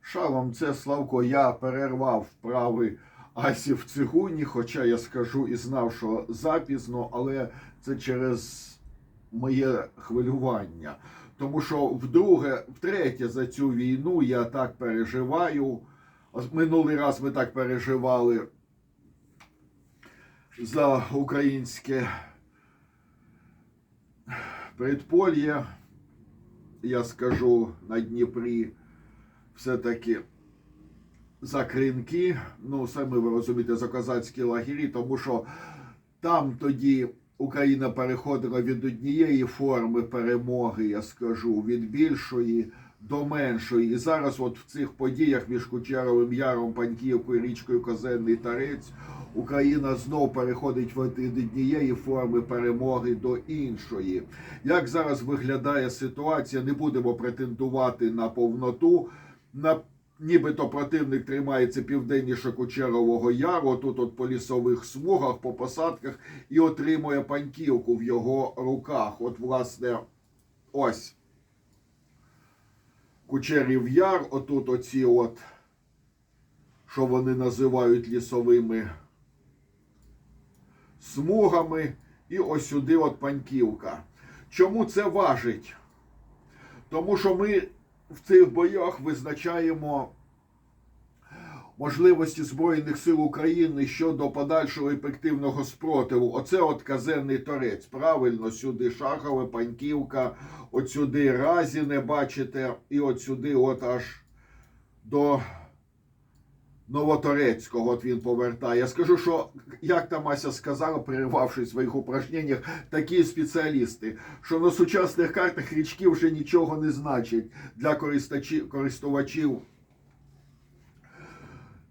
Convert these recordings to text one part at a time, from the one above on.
Шалом, це Славко, я перервав вправи Асі в цигуні, хоча я скажу і знав, що запізно, але це через моє хвилювання. Тому що вдруге, втретє за цю війну я так переживаю. Минулий раз ми так переживали за українське предполье, я скажу на Дніпрі, все-таки за кринки, ну, самі ви розумієте, за козацькі лагері, тому що там тоді Україна переходила від однієї форми перемоги, я скажу, від більшої до меншої. І зараз, от в цих подіях між Кучеровим Яром, Паньківкою, річкою Козенний Тарець, Україна знов переходить від однієї форми перемоги до іншої. Як зараз виглядає ситуація, не будемо претендувати на повноту. На Нібито противник тримається південніше Кучерового Яру, тут от по лісових смугах, по посадках, і отримує паньківку в його руках. От, власне, ось. Кучерів Яр, отут оці от, що вони називають лісовими смугами, і ось сюди от паньківка. Чому це важить? Тому що ми в цих боях визначаємо можливості Збройних сил України щодо подальшого ефективного спротиву. Оце от казенний торець. Правильно, сюди Шахове, Паньківка, от сюди Разіне, бачите, і от сюди, от аж до Новоторецького от він повертає. Я скажу, що як там Ася сказала, перервавшись в своїх упражненнях, такі спеціалісти, що на сучасних картах річки вже нічого не значать для користувачів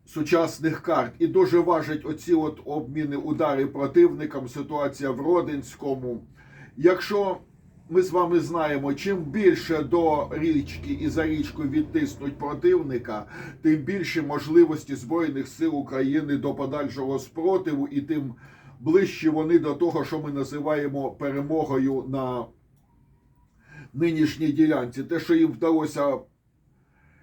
сучасних карт. І дуже важать оці от обміни удари противникам, ситуація в Родинському. Якщо ми з вами знаємо, чим більше до річки і за річкою відтиснуть противника, тим більше можливості Збройних сил України до подальшого спротиву, і тим ближче вони до того, що ми називаємо перемогою на нинішній ділянці. Те, що їм вдалося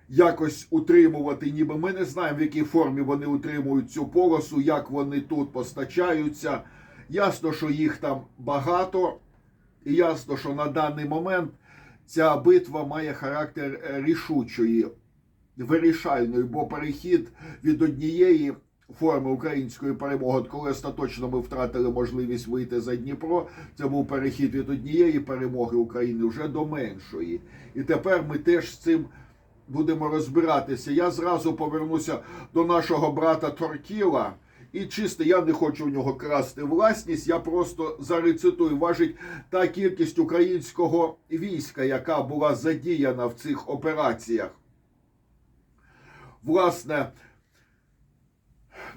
якось утримувати, ніби ми не знаємо, в якій формі вони утримують цю полосу, як вони тут постачаються. Ясно, що їх там багато. І ясно, що на даний момент ця битва має характер е, рішучої, вирішальної, бо перехід від однієї форми української перемоги, от коли остаточно ми втратили можливість вийти за Дніпро, це був перехід від однієї перемоги України вже до меншої. І тепер ми теж з цим будемо розбиратися. Я зразу повернуся до нашого брата Торкіла. І чисто я не хочу у нього красти власність. Я просто зарецитую. Важить та кількість українського війська, яка була задіяна в цих операціях. Власне,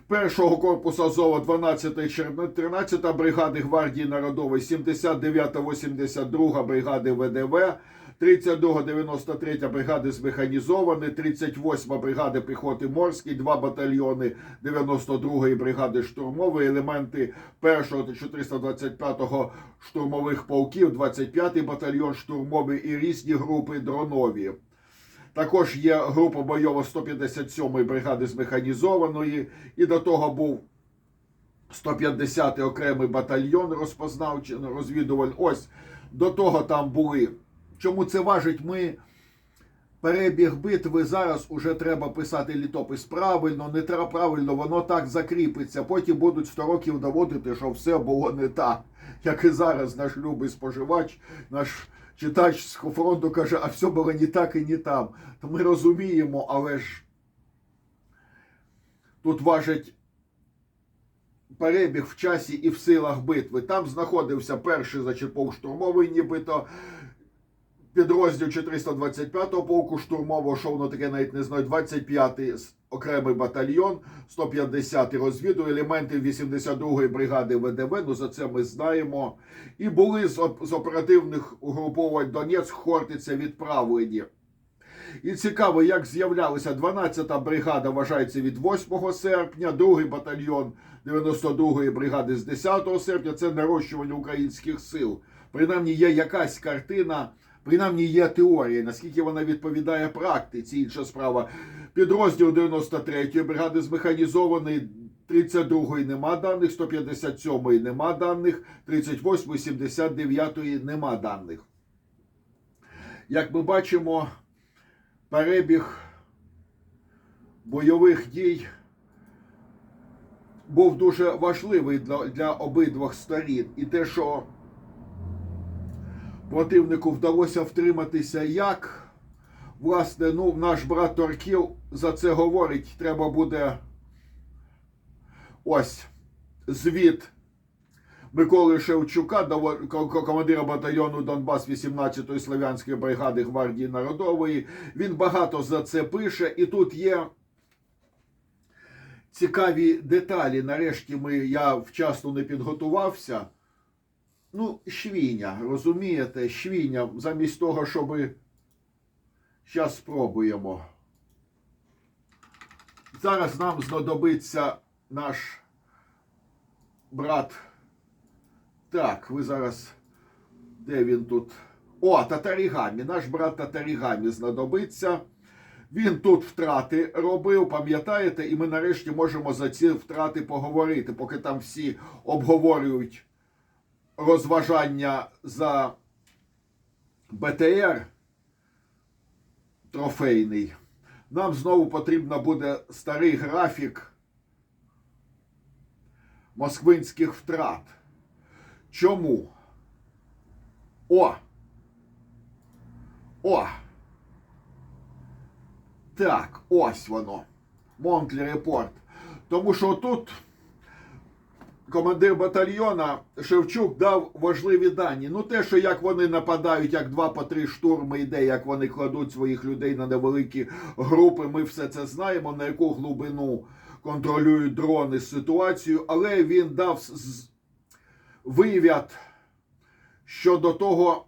першого корпусу Азова 12 червня, 13 бригади гвардії народової, 79 82 бригади ВДВ. 32 93 бригади змеханізовані, 38 бригади піхоти морській, два батальйони 92-ї бригади штурмової, елементи 1-го 425-го штурмових полків, 25-й батальйон штурмовий і різні групи дронові. Також є група бойова 157-ї бригади змеханізованої, і до того був 150-й окремий батальйон розпознавчий розвідувальний. Ось до того там були. Чому це важить? Ми перебіг битви зараз уже треба писати літопис правильно, не треба правильно, воно так закріпиться. Потім будуть 100 років доводити, що все було не так. Як і зараз наш любий споживач, наш читач з фронту каже, а все було не так і не там. То ми розуміємо, але ж тут важить перебіг в часі і в силах битви. Там знаходився перший полк штурмовий, нібито підрозділ 425-го полку штурмового, що воно таке навіть не знаю, 25-й окремий батальйон, 150-й розвіду, елементи 82-ї бригади ВДВ, ну за це ми знаємо. І були з, з оперативних угруповань Донецьк, Хортиця відправлені. І цікаво, як з'являлися 12-та бригада вважається від 8 серпня, другий батальйон 92-ї бригади з 10 серпня. Це нарощування українських сил. Принаймні є якась картина Принаймні є теорія, наскільки вона відповідає практиці, інша справа. Підрозділ 93-ї бригади з механізованої 32-ї нема даних, 157-ї нема даних, 38-ї, 79-ї нема даних. Як ми бачимо, перебіг бойових дій був дуже важливий для, для обидвох сторін. І те, що противнику вдалося втриматися як. Власне, ну, наш брат Торкіл за це говорить. Треба буде ось звіт Миколи Шевчука, командира батальйону Донбас 18-ї Слов'янської бригади гвардії народової. Він багато за це пише, і тут є цікаві деталі. Нарешті ми, я вчасно не підготувався. Ну, швіня, розумієте, швіня, замість того, щоби. Зараз спробуємо. Зараз нам знадобиться наш брат. Так, ви зараз. Де він тут? О, Татарігамі. Наш брат Татарігамі знадобиться. Він тут втрати робив, пам'ятаєте, і ми нарешті можемо за ці втрати поговорити, поки там всі обговорюють розважання за БТР трофейний. Нам знову потрібно буде старий графік москвинських втрат. Чому? О! О! Так, ось воно. Монтлі репорт. Тому що тут командир батальйона Шевчук дав важливі дані. Ну, те, що як вони нападають, як два по три штурми йде, як вони кладуть своїх людей на невеликі групи, ми все це знаємо, на яку глибину контролюють дрони ситуацію, але він дав вивід щодо того,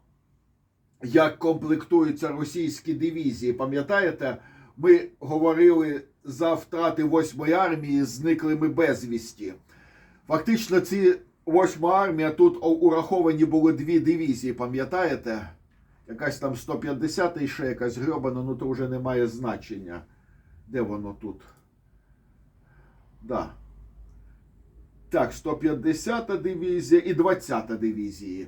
як комплектуються російські дивізії. Пам'ятаєте, ми говорили за втрати 8-ї армії зниклими безвісті. Фактично, ці 8 армія тут ураховані були дві дивізії, пам'ятаєте? Якась там 150 і ще якась грьобана, ну то вже не має значення. Де воно тут? Да. Так, 150-та дивізія і 20-та дивізії.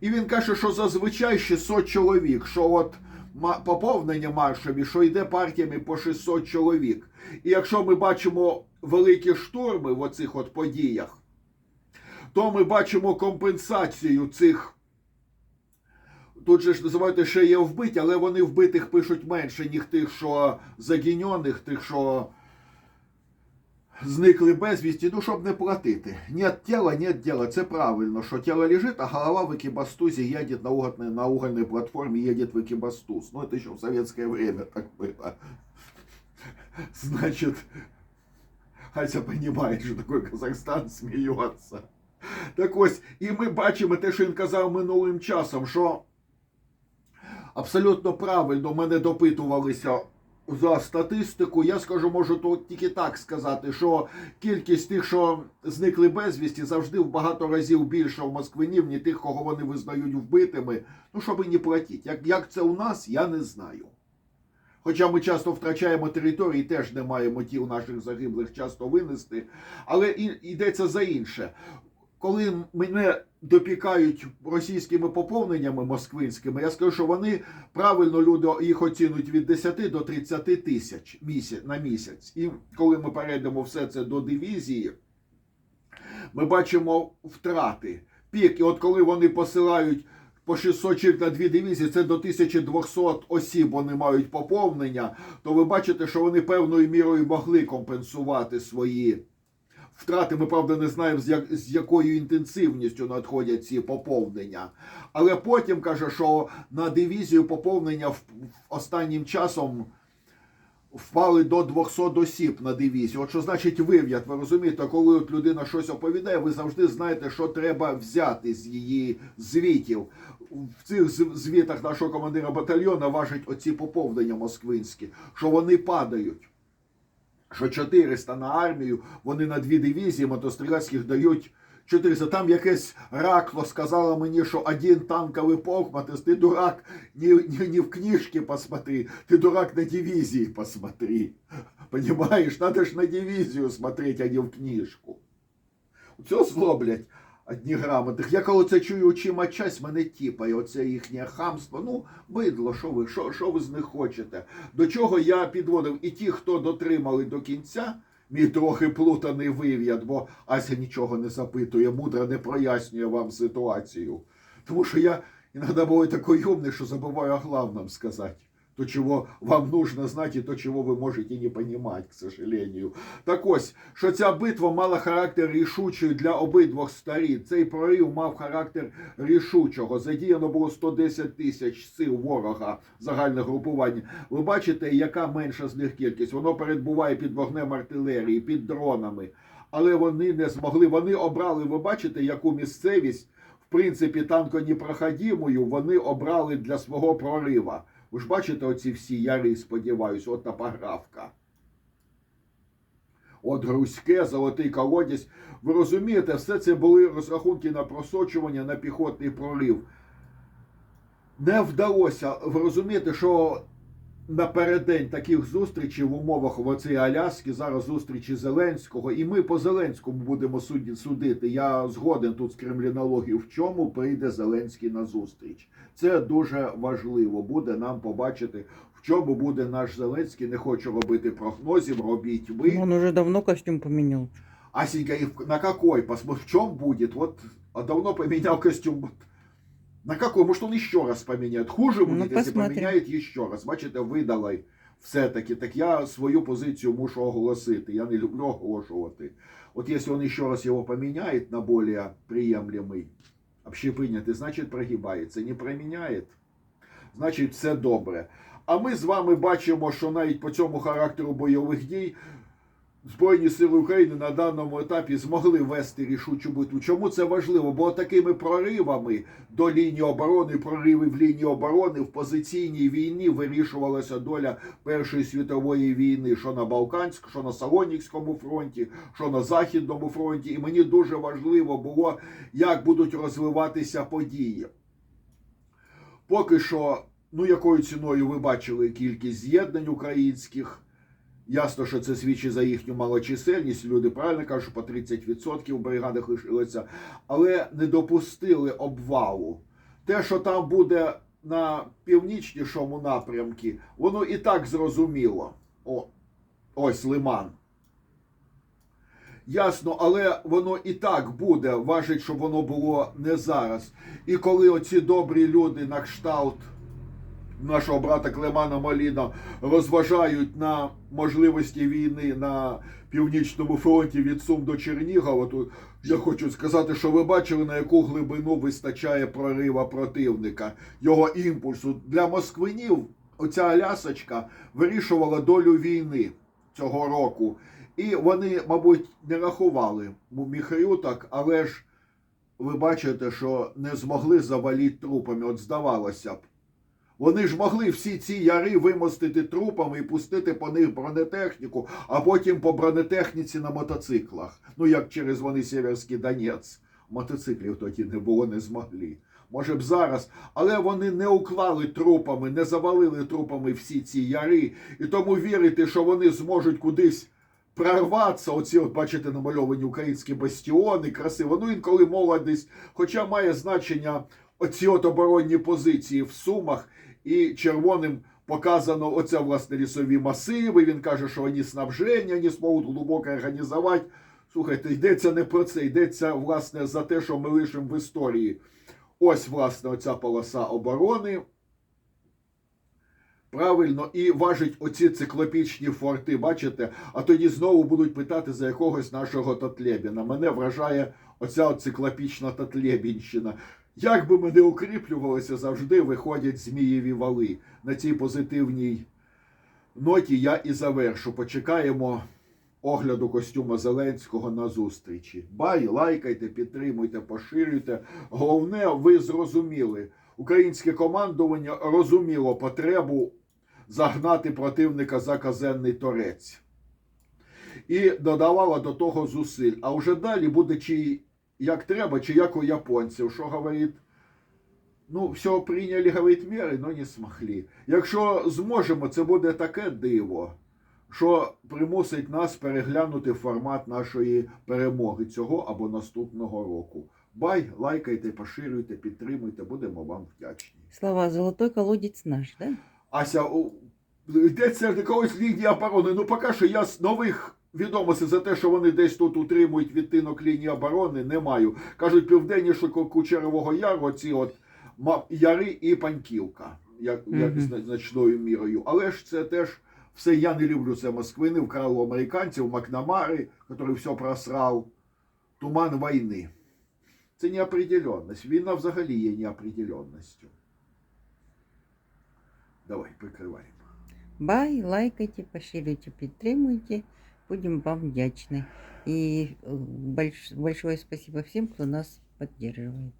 І він каже, що зазвичай 600 чоловік, що от поповнення маршові, що йде партіями по 600 чоловік. І якщо ми бачимо великі штурми в оцих от подіях, то ми бачимо компенсацію цих. Тут же ж називають, ще є вбиті, але вони вбитих пишуть менше, ніж тих, що загіньоних, тих, що зникли безвісті, ну, щоб не платити. Нет тіла, нет діла. Це правильно, що тіло лежить, а голова в екібастузе едет на угольной, на угольной платформе, едет в экибастуз. Ну, это еще в советское время так было. Значит, Ася понимает, що такой Казахстан сміється. Так ось, і ми бачимо те, що він казав минулим часом, що абсолютно правильно мене допитувалися за статистику. Я скажу, можу тут тільки так сказати, що кількість тих, що зникли безвісті, завжди в багато разів більша в москвинів, ні тих, кого вони визнають вбитими. Ну, щоб і не платити. Як, як це у нас, я не знаю. Хоча ми часто втрачаємо території, теж не маємо тіл наших загиблих часто винести. Але і, йдеться за інше. Коли мене допікають російськими поповненнями москвинськими, я скажу, що вони правильно люди їх оцінують від 10 до 30 тисяч місяць, на місяць. І коли ми перейдемо все це до дивізії, ми бачимо втрати. Пік, і от коли вони посилають по 600 чоловік на дві дивізії, це до 1200 осіб вони мають поповнення, то ви бачите, що вони певною мірою могли компенсувати свої втрати. Ми, правда, не знаємо, з, як, з якою інтенсивністю надходять ці поповнення. Але потім каже, що на дивізію поповнення в, останнім часом впали до 200 осіб на дивізію. От що значить вив'ят? Ви розумієте, коли от людина щось оповідає, ви завжди знаєте, що треба взяти з її звітів. В цих звітах нашого командира батальйону важать оці поповнення москвинські, що вони падають. Що 400 на армію, вони на дві дивізії мотострілецьких дають 400. Там якесь ракло сказало мені, що один танковий полк, Матис, ти дурак, не, не, не в книжке посмотри, ты дурак на дивизии посмотри. Понимаешь, надо ж на дивизию смотреть, а не в книжку. Це зло, блядь, одні грамотних. Я коли це чую очима часть, мене тіпає, оце їхнє хамство. Ну, бидло, що ви, що, що ви з них хочете? До чого я підводив? І ті, хто дотримали до кінця, мій трохи плутаний вив'яд, бо Ася нічого не запитує, мудро не прояснює вам ситуацію. Тому що я іноді буваю такий умний, що забуваю о главном сказати. То, чого вам нужно знати, і то, чого ви можете не понимать, к сожалению. Так ось, що ця битва мала характер рішучої для обидвох сторін. Цей прорив мав характер рішучого. Задіяно було 110 тисяч сил ворога загальне групування. Ви бачите, яка менша з них кількість? Воно перебуває під вогнем артилерії, під дронами. Але вони не змогли. Вони обрали, ви бачите, яку місцевість, в принципі, танконепроходимою вони обрали для свого прорива. Ви ж бачите оці всі яри, сподіваюся, от топографка. От Грузьке, Золотий колодязь. Ви розумієте, все це були розрахунки на просочування, на піхотний прорив. Не вдалося. Ви розумієте, що напередень таких зустрічей в умовах в оцій Аляски, зараз зустрічі Зеленського, і ми по Зеленському будемо суді- судити. Я згоден тут з кремлінологів, в чому прийде Зеленський на зустріч. Це дуже важливо буде нам побачити, в чому буде наш Зеленський. Не хочу робити прогнозів, робіть ви. Он уже давно костюм поменял. Асенька, на какой? В чем будет? Вот а давно поменял костюм. На какой? Может, он еще раз поменяет. Хуже Ну, если посмотрим. поменяет еще раз. Бачите, видали все-таки. Так я свою позицію мушу оголосити. Я не люблю оголошувати. От якщо он еще раз его поменяет на более приемлемый, общеприйнятый, значить прогибається. Не проміняє, значить все добре. А ми з вами бачимо, що навіть по цьому характеру бойових дій Збройні сили України на даному етапі змогли вести рішучу битву. Чому це важливо? Бо такими проривами до лінії оборони, прориви в лінії оборони в позиційній війні вирішувалася доля Першої світової війни, що на Балканському, що на Салонікському фронті, що на Західному фронті. І мені дуже важливо було, як будуть розвиватися події. Поки що, ну якою ціною ви бачили кількість з'єднань українських. Ясно, що це свідчить за їхню малочисельність. Люди правильно кажуть, по 30% в бригадах лишилося, але не допустили обвалу. Те, що там буде на північнішому напрямку, воно і так зрозуміло. О, ось лиман. Ясно, але воно і так буде. Важить, щоб воно було не зараз. І коли оці добрі люди на кшталт нашого брата Клемана Маліна розважають на можливості війни на північному фронті від Сум до Чернігова, то я хочу сказати, що ви бачили, на яку глибину вистачає прорива противника, його імпульсу. Для москвинів оця Алясочка вирішувала долю війни цього року. І вони, мабуть, не рахували міхрю так, але ж ви бачите, що не змогли завалити трупами. От здавалося б. Вони ж могли всі ці яри вимостити трупами і пустити по них бронетехніку, а потім по бронетехніці на мотоциклах. Ну як через вони Сєверський Донець. Мотоциклів тоді не було, не змогли. Може б зараз, але вони не уклали трупами, не завалили трупами всі ці яри. І тому вірити, що вони зможуть кудись прорватися. Оці, от бачите, намальовані українські бастіони, красиво. Ну інколи молодість, хоча має значення оці от оборонні позиції в Сумах і червоним показано оце власне лісові масиви. Він каже, що вони снабження не зможуть глибоко організувати. Слухайте, йдеться не про це, йдеться власне за те, що ми лишимо в історії. Ось, власне, оця полоса оборони. Правильно, і важить оці циклопічні форти, бачите? А тоді знову будуть питати за якогось нашого Татлєбіна. Мене вражає оця циклопічна Татлєбінщина. Як би ми не укріплювалися, завжди виходять змієві вали. На цій позитивній ноті я і завершу. Почекаємо огляду костюма Зеленського на зустрічі. Бай, лайкайте, підтримуйте, поширюйте. Головне, ви зрозуміли. Українське командування розуміло потребу загнати противника за казенний торець. І додавало до того зусиль. А вже далі буде чи як треба, чи як у японців, що говорить, ну, все прийняли, говорить, міри, але не змогли. Якщо зможемо, це буде таке диво, що примусить нас переглянути формат нашої перемоги цього або наступного року. Бай, лайкайте, поширюйте, підтримуйте, будемо вам вдячні. Слова, золотой колодец наш, да? Ася, йдеться якогось лінії оборони. Ну, поки що я з нових відомостей за те, що вони десь тут утримують відтинок лінії оборони, не маю. Кажуть, південніше Ку- Кучерового Яру, ці от Яри і Паньківка, як, як значною мірою. Але ж це теж все я не люблю це Москвини, вкрали у американців, Макнамари, який все просрав. Туман війни. Це неопределенність. Війна взагалі є неопределенністю. Давай, прикриваємо. Бай, лайкайте, поширюйте, підтримуйте. Будем вам вдячны. И э, больш- большое спасибо всем, кто нас поддерживает.